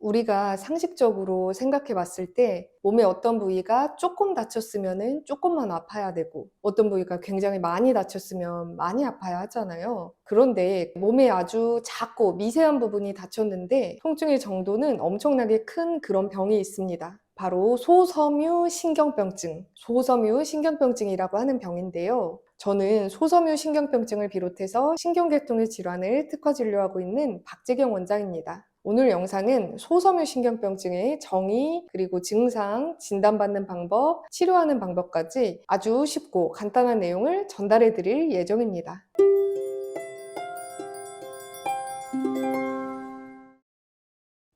우리가 상식적으로 생각해 봤을 때 몸의 어떤 부위가 조금 다쳤으면은 조금만 아파야 되고 어떤 부위가 굉장히 많이 다쳤으면 많이 아파야 하잖아요. 그런데 몸에 아주 작고 미세한 부분이 다쳤는데 통증의 정도는 엄청나게 큰 그런 병이 있습니다. 바로 소섬유 신경병증, 소섬유 신경병증이라고 하는 병인데요. 저는 소섬유 신경병증을 비롯해서 신경계통의 질환을 특화 진료하고 있는 박재경 원장입니다. 오늘 영상은 소섬유 신경병증의 정의, 그리고 증상, 진단받는 방법, 치료하는 방법까지 아주 쉽고 간단한 내용을 전달해 드릴 예정입니다.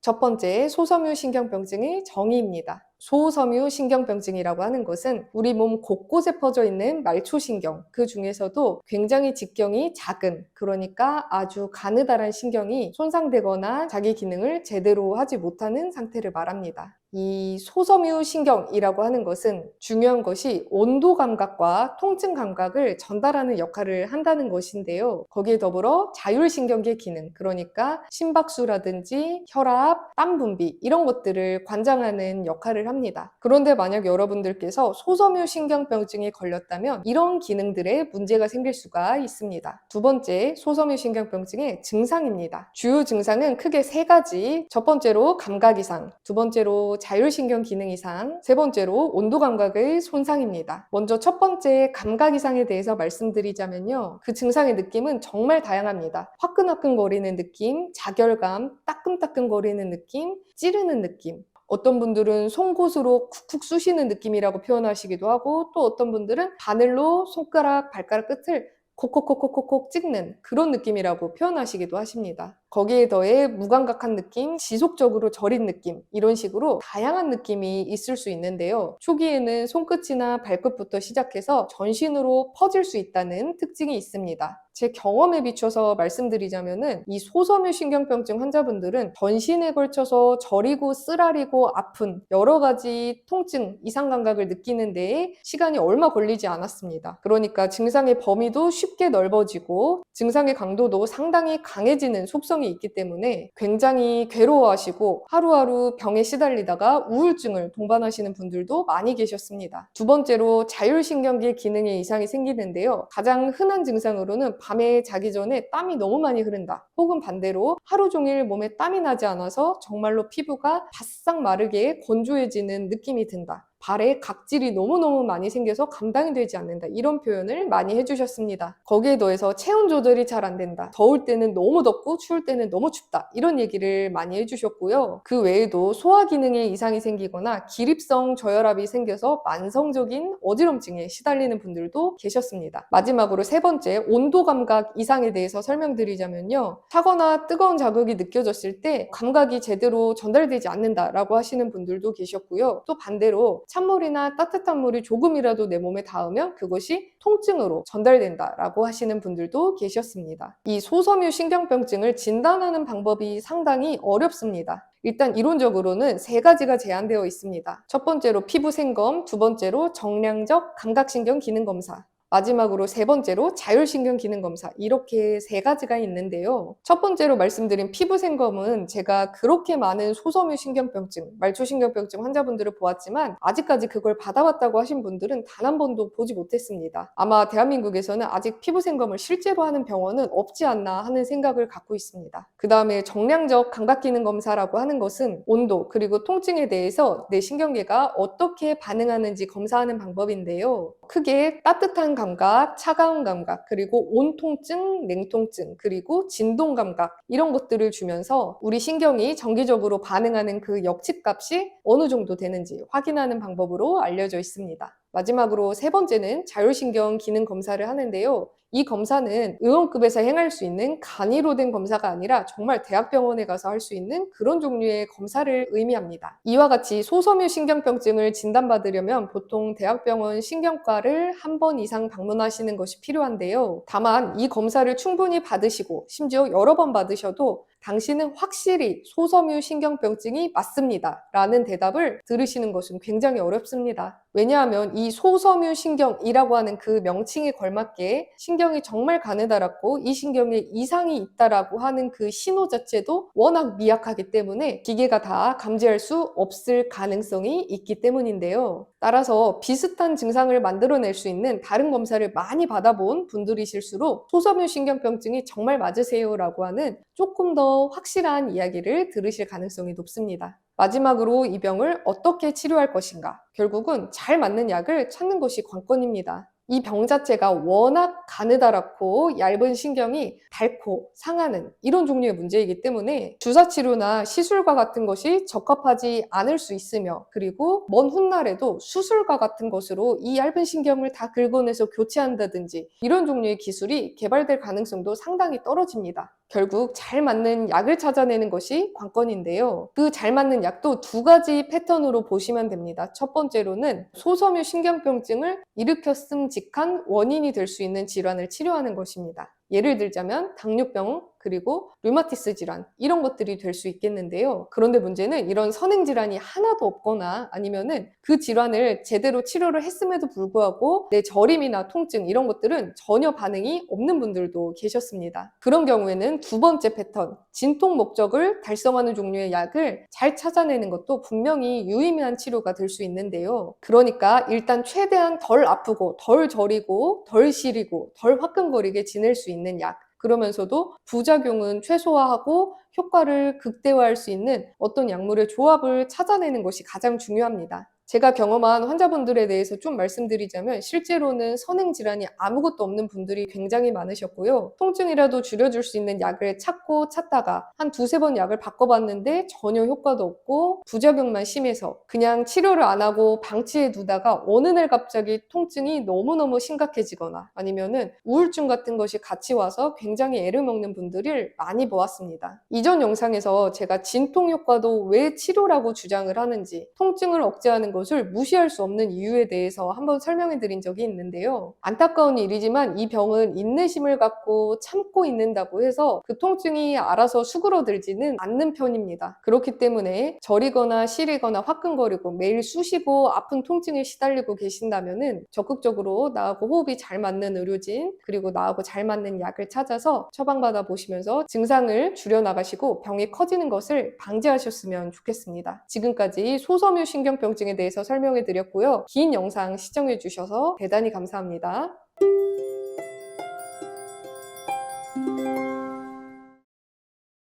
첫 번째, 소섬유 신경병증의 정의입니다. 소섬유 신경병증이라고 하는 것은 우리 몸 곳곳에 퍼져 있는 말초신경, 그 중에서도 굉장히 직경이 작은, 그러니까 아주 가느다란 신경이 손상되거나 자기 기능을 제대로 하지 못하는 상태를 말합니다. 이 소섬유 신경이라고 하는 것은 중요한 것이 온도 감각과 통증 감각을 전달하는 역할을 한다는 것인데요. 거기에 더불어 자율신경계 기능, 그러니까 심박수라든지 혈압, 땀 분비 이런 것들을 관장하는 역할을 합니다. 그런데 만약 여러분들께서 소섬유 신경병증에 걸렸다면 이런 기능들에 문제가 생길 수가 있습니다. 두 번째, 소섬유 신경병증의 증상입니다. 주요 증상은 크게 세 가지. 첫 번째로 감각 이상, 두 번째로 자율신경 기능 이상, 세 번째로 온도 감각의 손상입니다. 먼저 첫 번째 감각 이상에 대해서 말씀드리자면요. 그 증상의 느낌은 정말 다양합니다. 화끈화끈거리는 느낌, 자결감, 따끔따끔거리는 느낌, 찌르는 느낌, 어떤 분들은 송곳으로 쿡쿡 쑤시는 느낌이라고 표현하시기도 하고 또 어떤 분들은 바늘로 손가락, 발가락 끝을 콕콕콕콕콕콕 찍는 그런 느낌이라고 표현하시기도 하십니다. 거기에 더해 무감각한 느낌, 지속적으로 저린 느낌 이런 식으로 다양한 느낌이 있을 수 있는데요. 초기에는 손끝이나 발끝부터 시작해서 전신으로 퍼질 수 있다는 특징이 있습니다. 제 경험에 비춰서 말씀드리자면은 이 소섬유 신경병증 환자분들은 전신에 걸쳐서 저리고 쓰라리고 아픈 여러 가지 통증, 이상 감각을 느끼는 데에 시간이 얼마 걸리지 않았습니다. 그러니까 증상의 범위도 쉽게 넓어지고 증상의 강도도 상당히 강해지는 속성이 있기 때문에 굉장히 괴로워하시고 하루하루 병에 시달리다가 우울증을 동반하시는 분들도 많이 계셨습니다. 두 번째로 자율신경계 기능에 이상이 생기는데요. 가장 흔한 증상으로는 밤에 자기 전에 땀이 너무 많이 흐른다. 혹은 반대로 하루 종일 몸에 땀이 나지 않아서 정말로 피부가 바싹 마르게 건조해지는 느낌이 든다. 발에 각질이 너무너무 많이 생겨서 감당이 되지 않는다. 이런 표현을 많이 해주셨습니다. 거기에 더해서 체온 조절이 잘 안 된다. 더울 때는 너무 덥고 추울 때는 너무 춥다. 이런 얘기를 많이 해주셨고요. 그 외에도 소화 기능에 이상이 생기거나 기립성 저혈압이 생겨서 만성적인 어지럼증에 시달리는 분들도 계셨습니다. 마지막으로 세 번째, 온도 감각 이상에 대해서 설명드리자면요. 차거나 뜨거운 자극이 느껴졌을 때 감각이 제대로 전달되지 않는다라고 하시는 분들도 계셨고요. 또 반대로 찬물이나 따뜻한 물이 조금이라도 내 몸에 닿으면 그것이 통증으로 전달된다라고 하시는 분들도 계셨습니다. 이 소섬유 신경병증을 진단하는 방법이 상당히 어렵습니다. 일단 이론적으로는 세 가지가 제한되어 있습니다. 첫 번째로 피부 생검, 두 번째로 정량적 감각신경 기능 검사, 마지막으로 세 번째로 자율신경 기능 검사 이렇게 세 가지가 있는데요. 첫 번째로 말씀드린 피부 생검은 제가 그렇게 많은 소섬유 신경병증, 말초신경병증 환자분들을 보았지만 아직까지 그걸 받아봤다고 하신 분들은 단 한 번도 보지 못했습니다. 아마 대한민국에서는 아직 피부 생검을 실제로 하는 병원은 없지 않나 하는 생각을 갖고 있습니다. 그 다음에 정량적 감각 기능 검사라고 하는 것은 온도 그리고 통증에 대해서 내 신경계가 어떻게 반응하는지 검사하는 방법인데요. 크게 따뜻한 감각, 차가운 감각, 그리고 온통증, 냉통증, 그리고 진동 감각 이런 것들을 주면서 우리 신경이 정기적으로 반응하는 그 역치 값이 어느 정도 되는지 확인하는 방법으로 알려져 있습니다. 마지막으로 세 번째는 자율신경 기능 검사를 하는데요. 이 검사는 의원급에서 행할 수 있는 간이로 된 검사가 아니라 정말 대학병원에 가서 할 수 있는 그런 종류의 검사를 의미합니다. 이와 같이 소섬유 신경병증을 진단받으려면 보통 대학병원 신경과를 한 번 이상 방문하시는 것이 필요한데요. 다만 이 검사를 충분히 받으시고 심지어 여러 번 받으셔도 당신은 확실히 소섬유 신경병증이 맞습니다. 라는 대답을 들으시는 것은 굉장히 어렵습니다. 왜냐하면 이 소섬유 신경이라고 하는 그 명칭에 걸맞게 신경 신경이 정말 가느다랗고 이 신경에 이상이 있다라고 하는 그 신호 자체도 워낙 미약하기 때문에 기계가 다 감지할 수 없을 가능성이 있기 때문인데요. 따라서 비슷한 증상을 만들어낼 수 있는 다른 검사를 많이 받아본 분들이실수록 소섬유 신경병증이 정말 맞으세요라고 하는 조금 더 확실한 이야기를 들으실 가능성이 높습니다. 마지막으로 이 병을 어떻게 치료할 것인가? 결국은 잘 맞는 약을 찾는 것이 관건입니다. 이 병 자체가 워낙 가느다랗고 얇은 신경이 닳고 상하는 이런 종류의 문제이기 때문에 주사 치료나 시술과 같은 것이 적합하지 않을 수 있으며 그리고 먼 훗날에도 수술과 같은 것으로 이 얇은 신경을 다 긁어내서 교체한다든지 이런 종류의 기술이 개발될 가능성도 상당히 떨어집니다. 결국 잘 맞는 약을 찾아내는 것이 관건인데요. 그 잘 맞는 약도 두 가지 패턴으로 보시면 됩니다. 첫 번째로는 소섬유 신경병증을 일으켰음직한 원인이 될 수 있는 질환을 치료하는 것입니다. 예를 들자면 당뇨병 그리고 류마티스 질환 이런 것들이 될 수 있겠는데요. 그런데 문제는 이런 선행 질환이 하나도 없거나 아니면은 그 질환을 제대로 치료를 했음에도 불구하고 내 저림이나 통증 이런 것들은 전혀 반응이 없는 분들도 계셨습니다. 그런 경우에는 두 번째 패턴 진통 목적을 달성하는 종류의 약을 잘 찾아내는 것도 분명히 유의미한 치료가 될 수 있는데요. 그러니까 일단 최대한 덜 아프고 덜 저리고 덜 시리고 덜 화끈거리게 지낼 수 있는 약 그러면서도 부작용은 최소화하고 효과를 극대화할 수 있는 어떤 약물의 조합을 찾아내는 것이 가장 중요합니다. 제가 경험한 환자분들에 대해서 좀 말씀드리자면 실제로는 선행 질환이 아무것도 없는 분들이 굉장히 많으셨고요. 통증이라도 줄여줄 수 있는 약을 찾고 찾다가 한 두세 번 약을 바꿔봤는데 전혀 효과도 없고 부작용만 심해서 그냥 치료를 안 하고 방치해 두다가 어느 날 갑자기 통증이 너무너무 심각해지거나 아니면은 우울증 같은 것이 같이 와서 굉장히 애를 먹는 분들을 많이 보았습니다. 이전 영상에서 제가 진통 효과도 왜 치료라고 주장을 하는지 통증을 억제하는 것을 무시할 수 없는 이유에 대해서 한번 설명해 드린 적이 있는데요. 안타까운 일이지만 이 병은 인내심을 갖고 참고 있는다고 해서 그 통증이 알아서 수그러들지는 않는 편입니다. 그렇기 때문에 저리거나 시리거나 화끈거리고 매일 쑤시고 아픈 통증에 시달리고 계신다면은 적극적으로 나하고 호흡이 잘 맞는 의료진 그리고 나하고 잘 맞는 약을 찾아서 처방받아 보시면서 증상을 줄여나가시고 병이 커지는 것을 방지하셨으면 좋겠습니다. 지금까지 소섬유 신경병증에 대해서 설명해 드렸고요. 긴 영상 시청해 주셔서 대단히 감사합니다.